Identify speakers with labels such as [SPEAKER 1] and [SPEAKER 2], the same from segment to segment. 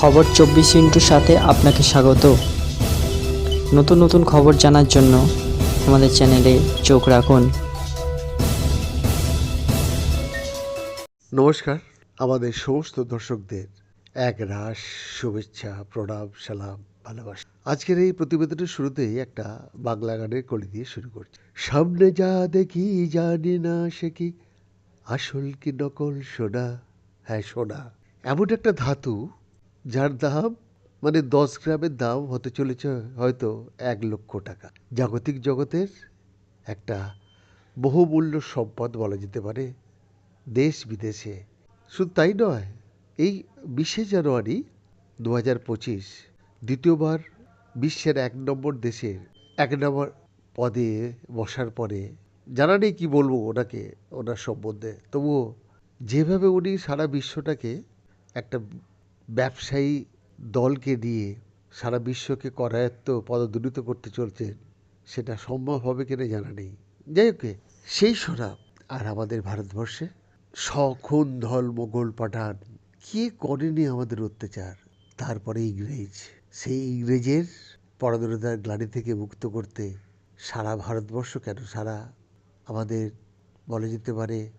[SPEAKER 1] খবর চব্বিশ ইন্টুর সাথে আপনাকে স্বাগত। নতুন নতুন খবর জানার জন্য আমাদের চ্যানেলে চোখ রাখুন।
[SPEAKER 2] নমস্কার, আমাদের সমস্ত দর্শকদের এক রাস শুভেচ্ছা, প্রণাম, সালাম, ভালোবাসা। আজকের এই প্রতিবেদনের শুরুতেই একটা বাংলা গানের কলি দিয়ে শুরু করছি। সামনে যা দেখি জানি না সে কি, আসল কি নকল সোনা? হ্যাঁ সোনা। এমন একটা ধাতু যার দাম মানে দশ গ্রামের দাম হতে চলেছে হয়তো এক লক্ষ টাকা। জাগতিক জগতের একটা বহুমূল্য সম্পদ বলা যেতে পারে দেশ বিদেশে। শুধু তাই নয়, এই বিশে জানুয়ারি দু হাজার পঁচিশ দ্বিতীয়বার বিশ্বের এক নম্বর দেশের এক নম্বর পদে বসার পরে, জানা নেই কী বলব ওনাকে, ওনার সম্বন্ধে। তবুও যেভাবে উনি সারা বিশ্বটাকে একটা ব্যবসায়ী দলকে দিয়ে সারা বিশ্বকে করায়ত্ত, পদদলিত করতে চলছেন সেটা সম্ভব হবে কিনা জানা নেই। যাই হোক, সেই সোনা আর আমাদের ভারতবর্ষে সখন ধল মোগল পাঠান, কে করেনি আমাদের অত্যাচার? তারপরে ইংরেজ। সেই ইংরেজের পরাধীনতার গ্লানি থেকে মুক্ত করতে সারা ভারতবর্ষ কেন? সারা আমাদের বলা যেতে পারে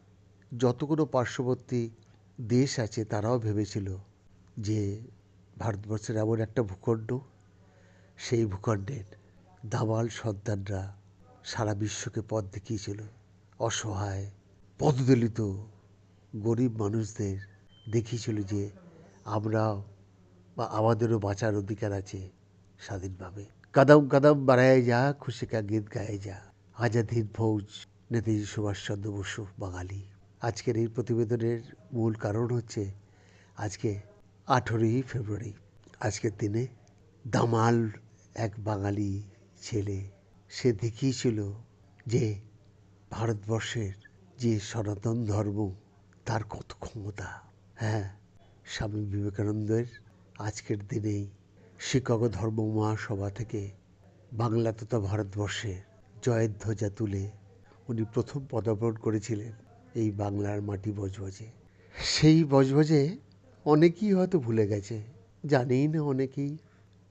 [SPEAKER 2] যত কোনো পার্শ্ববর্তী দেশ আছে, তারাও ভেবেছিল যে ভারতবর্ষের এমন একটা ভূখণ্ড, সেই ভূখণ্ডের দামাল সন্তানরা সারা বিশ্বকে পথ দেখিয়েছিল। অসহায়, পদদলিত, গরিব মানুষদের দেখিয়েছিল যে আমরাও বা আমাদেরও বাঁচার অধিকার আছে স্বাধীনভাবে। কাদাম কাদাম বাড়ায় যা, খুশি কা গীত গায়ে যা। আজাদ হিন্দ ফৌজ, নেতাজি সুভাষচন্দ্র বসু, বাঙালি। আজকের এই প্রতিবেদনের মূল কারণ হচ্ছে, আজকে আঠেরোই ফেব্রুয়ারি, আজকের দিনে দামাল এক বাঙালি ছেলে, সে দেখিয়েছিল যে ভারতবর্ষের যে সনাতন ধর্ম, তার কত ক্ষমতা। হ্যাঁ স্বামী বিবেকানন্দের আজকের দিনেই শিক্ষক ধর্ম মহাসভা থেকে বাংলা তথা ভারতবর্ষের জয়ের ধ্বজা তুলে উনি প্রথম পদার্পণ করেছিলেন এই বাংলার মাটি বজবজে। সেই বজবজে অনেকেই হয়তো ভুলে গেছে। জানেই না অনেকেই।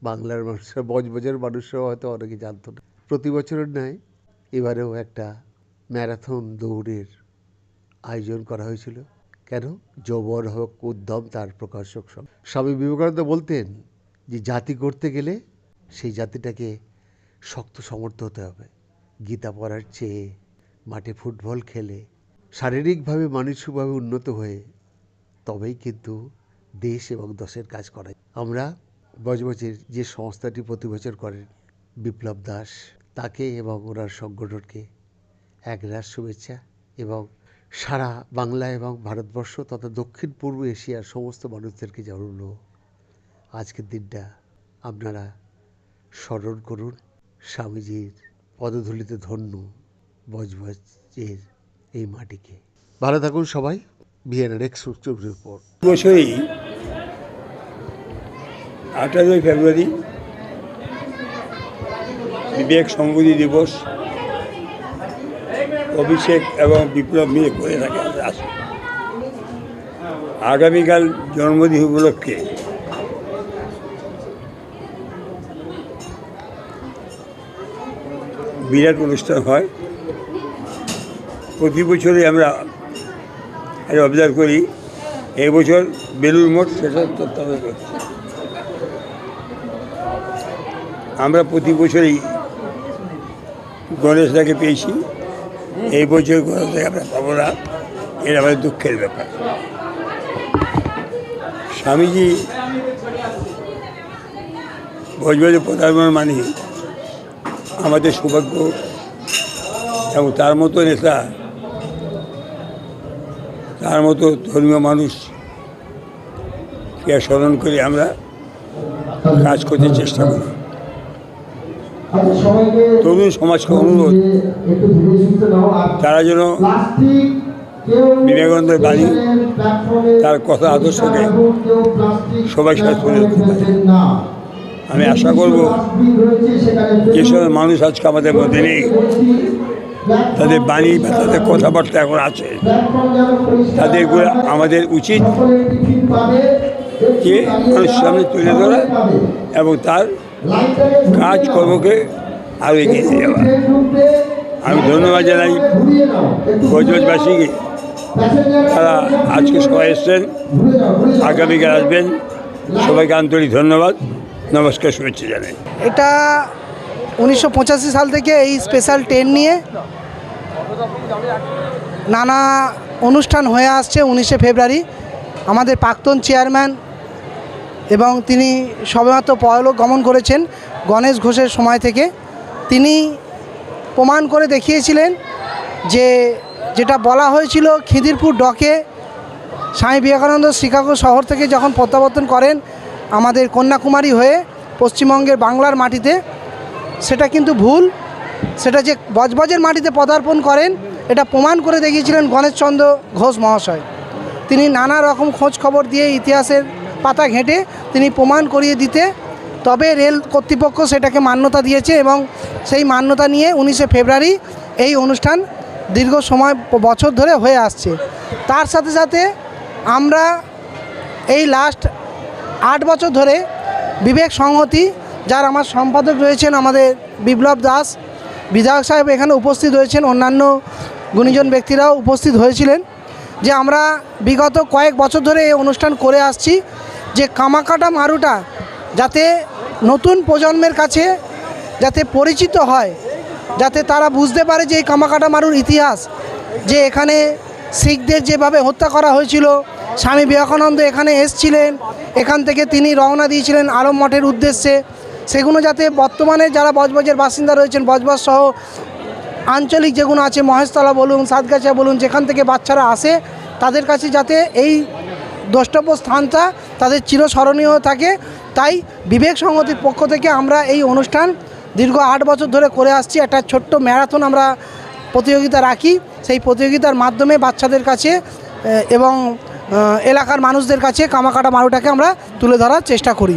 [SPEAKER 2] বাংলার মানুষরা বজবজের মানুষরাও হয়তো অনেকে জানতো না। প্রতি বছরের ন্যায় এবারেও একটা ম্যারাথন দৌড়ের আয়োজন করা হয়েছিল। কেন? যৌবন হোক, উদ্যম, তার প্রকাশক সব। স্বামী বিবেকানন্দ বলতেন যে, জাতি করতে গেলে সেই জাতিটাকে শক্ত সমর্থ হতে হবে। গীতা পড়ার চেয়ে মাঠে ফুটবল খেলে শারীরিকভাবে, মানসিকভাবে উন্নত হয়ে তবেই কিন্তু দেশ এবং দশের কাজ করায় আমরা বজবজের যে সংস্থাটি প্রতি বছর করেন বিপ্লব দাস, তাকে এবং ওনার সংগঠনকে এক রাস শুভেচ্ছা এবং সারা বাংলা এবং ভারতবর্ষ তথা দক্ষিণ পূর্ব এশিয়ার সমস্ত মানুষদেরকে জানালো আজকের দিনটা আপনারা স্মরণ করুন। স্বামীজির পদধূলিতে ধন্য বজবজের এই মাটিকে। ভালো থাকুন সবাই। বিএনএর এক্স রিপোর্ট
[SPEAKER 3] বছরই আঠারোই ফেব্রুয়ারি বিবেক সংগতি দিবস, অভিষেক এবং বিপ্লব মিলে করে থাকে আগামীকাল জন্মদিন উপলক্ষে বিরাট অনুষ্ঠান হয়। প্রতি বছরই আমরা এটা অবজার্ভ করি, এই বছর বেলুর মঠ সেটা তত্ত্বাবধান করছি আমরা প্রতি বছরই গণেশদাকে পেয়েছি। এই বছর গণেশদাকে আমরা পাবো না এটা আমাদের দুঃখের ব্যাপার। স্বামীজি ভোজবাজে প্রধানমন্ত্রী মানে আমাদের সৌভাগ্য এবং তার মতো নেতা তার মতো ধর্মীয় মানুষ কে স্মরণ করে আমরা কাজ করতে চেষ্টা করি। তরুণ সমাজকে অনুরোধ, তারা যেন বিবেকানন্দের বাণী, তার কথা আদর্শকে সবাই সাথে তুলে ধরতে পারে। আমি আশা করব যেসব মানুষ আজকে আমাদের মধ্যে নেই। তাদের বাণী বা তাদের কথাবার্তা এখন আছে। তাদেরগুলো আমাদের উচিত কে মানুষের সামনে তুলে ধরা এবং তার কাজকর্মকে আরও এগিয়ে নিয়ে যাওয়া। আমি ধন্যবাদ জানাই বজবজবাসীকে তারা আজকে সবাই এসছেন, আগামীকাল আসবেন। সবাইকে আন্তরিক ধন্যবাদ। নমস্কার, শুভেচ্ছা জানাই।
[SPEAKER 4] এটা উনিশশো পঁচাশি সাল থেকে এই স্পেশাল ট্রেন নিয়ে নানা অনুষ্ঠান হয়ে আসছে উনিশে ফেব্রুয়ারি। আমাদের প্রাক্তন চেয়ারম্যান এবং তিনি সবেমাত্র পরলোক গমন করেছেন গণেশ ঘোষের সময় থেকে। তিনি প্রমাণ করে দেখিয়েছিলেন যে যেটা বলা হয়েছিল খিদিরপুর ডকে স্বামী বিবেকানন্দ শিকাগো শহর থেকে যখন প্রত্যাবর্তন করেন আমাদের কন্যাকুমারী হয়ে পশ্চিমবঙ্গের বাংলার মাটিতে সেটা কিন্তু ভুল। সেটা যে বজবজের মাটিতে পদার্পণ করেন, এটা প্রমাণ করে দেখিয়েছিলেন গণেশচন্দ্র ঘোষ মহাশয়। তিনি নানা রকম খোঁজ খবর দিয়ে ইতিহাসের পাতা ঘেঁটে তিনি প্রমাণ করিয়ে দিতে, তবে রেল কর্তৃপক্ষ সেটাকে মান্যতা দিয়েছে এবং সেই মান্যতা নিয়ে উনিশে ফেব্রুয়ারি এই অনুষ্ঠান দীর্ঘ সময়, বছর ধরে হয়ে আসছে। তার সাথে সাথে আমরা এই লাস্ট আট বছর ধরে বিবেক সংহতি যার আমার সম্পাদক রয়েছেন আমাদের বিপ্লব দাস। বিধায়ক সাহেব এখানে উপস্থিত হয়েছেন অন্যান্য গুণীজন ব্যক্তিরাও উপস্থিত হয়েছিলেন। যে আমরা বিগত কয়েক বছর ধরে এই অনুষ্ঠান করে আসছি, যে কামাকাটা মারুটা যাতে নতুন প্রজন্মের কাছে যাতে পরিচিত হয়, যাতে তারা বুঝতে পারে যে এই কামাকাটা মারুর ইতিহাস, যে এখানে শিখদের যেভাবে হত্যা করা হয়েছিল, স্বামী বিবেকানন্দ এখানে এসছিলেন, এখান থেকে তিনি রওনা দিয়েছিলেন আলম মঠের উদ্দেশ্যে। সেগুলো যাতে বর্তমানে যারা বজবজের বাসিন্দা রয়েছেন, বজবজ সহ আঞ্চলিক যেগুলো আছে, মহেশতলা বলুন সাতগাছা বলুন, যেখান থেকে বাচ্চারা আসে, তাদের কাছে যাতে এই দ্রষ্টব্য স্থানটা তাদের চিরস্মরণীয় থাকে। তাই বিবেক সংহতির পক্ষ থেকে আমরা এই অনুষ্ঠান দীর্ঘ আট বছর ধরে করে আসছি। একটা ছোট্ট ম্যারাথন আমরা প্রতিযোগিতা রাখি। সেই প্রতিযোগিতার মাধ্যমে বাচ্চাদের কাছে এবং এলাকার মানুষদের কাছে কামাকাটা মারুটাকে আমরা তুলে ধরার চেষ্টা করি।